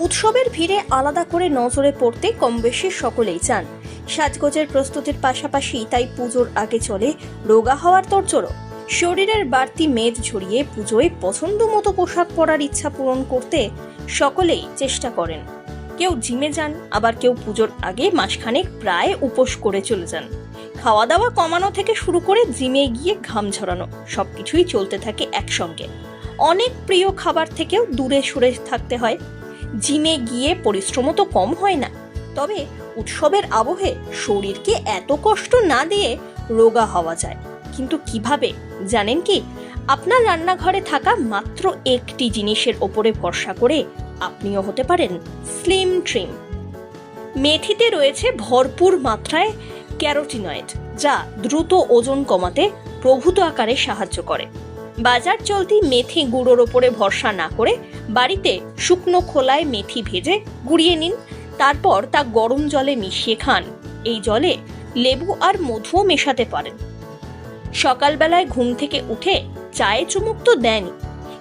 উৎসবের ভিড়ে আলাদা করে নজরে পড়তে কম বেশি সকলেই চান। সাজগোজের প্রস্তুতির পাশাপাশি তাই পুজোর আগে চলে রোগা হওয়ার তোড়জোড়ো শরীরের বাড়তি মেদ ঝরিয়ে পুজোয় পছন্দ মতো পোশাক পরার ইচ্ছা পূরণ করতে সকলেই চেষ্টা করেন। কেউ জিমে যান, আবার কেউ পুজোর আগে মাসখানেক প্রায় উপোস করে চলে যান। খাওয়া দাওয়া কমানো থেকে শুরু করে জিমে গিয়ে ঘাম ঝরানো, সবকিছুই চলতে থাকে একসঙ্গে। অনেক প্রিয় খাবার থেকেও দূরে সরে থাকতে হয় জিমে গিয়ে পরিশ্রমও তো কম হয় না। তবে উৎসবের আবহে শরীরকে এত কষ্ট না দিয়ে রোগা হওয়া যায়। কিন্তু কীভাবে, জানেন কি? আপনার রান্নাঘরে থাকা মাত্র একটি জিনিসের ওপরে ভরসা করে আপনিও হতে পারেন স্লিম ট্রিম। মেথিতে রয়েছে ভরপুর মাত্রায় ক্যারোটিনয়েড, যা দ্রুত ওজন কমাতে প্রভূত আকারে সাহায্য করে। বাজার চলতি মেথি গুঁড়োর ওপরে ভরসা না করে বাড়িতে শুকনো খোলায় মেথি ভেজে গুঁড়িয়ে নিন। তারপর তা গরম জলে মিশিয়ে খান। এই জলে লেবু আর মধুও মেশাতে পারেন। সকালবেলায় ঘুম থেকে উঠে চায়ে চুমুক তো দেনই,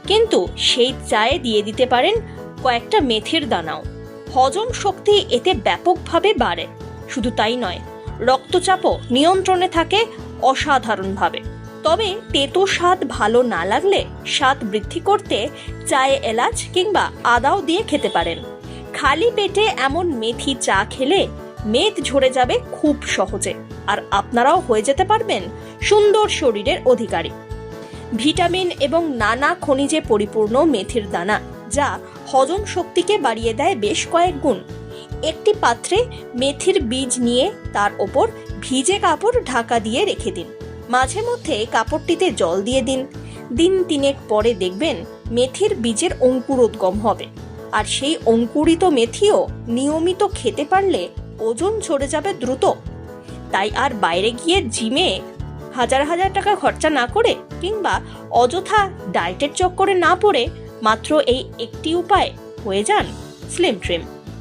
কিন্তু সেই চায়ে দিয়ে দিতে পারেন কয়েকটা মেথির দানাও। হজম শক্তি এতে ব্যাপকভাবে বাড়ে। শুধু তাই নয়, রক্তচাপও নিয়ন্ত্রণে থাকে অসাধারণভাবে। তবে তেতো স্বাদ ভালো না লাগলে স্বাদ বৃদ্ধি করতে চায়ে এলাচ কিংবা আদাও দিয়ে খেতে পারেন। খালি পেটে এমন মেথি চা খেলে মেদ ঝরে যাবে খুব সহজে। আর আপনারাও হয়ে যেতে পারবেন সুন্দর শরীরের অধিকারী। ভিটামিন এবং নানা খনিজে পরিপূর্ণ মেথির দানা, যা হজম শক্তিকে বাড়িয়ে দেয় বেশ কয়েক গুণ। একটি পাত্রে মেথির বীজ নিয়ে তার ওপর ভিজে কাপড় ঢাকা দিয়ে রেখে দিন। মাঝে মধ্যে কাপড়টিতে জল দিয়ে দিন। দিন তিনেক পরে দেখবেন মেথির বীজের অঙ্কুরোদ্গম হবে। আর সেই অঙ্কুরিত মেথিও নিয়মিত খেতে পারলে ওজন ঝরে যাবে দ্রুত। তাই আর বাইরে গিয়ে জিমে হাজার হাজার টাকা খরচা না করে কিংবা অযথা ডায়েটের চক্করে না পড়ে মাত্র এই একটি উপায় হয়ে যান স্লিম ট্রিম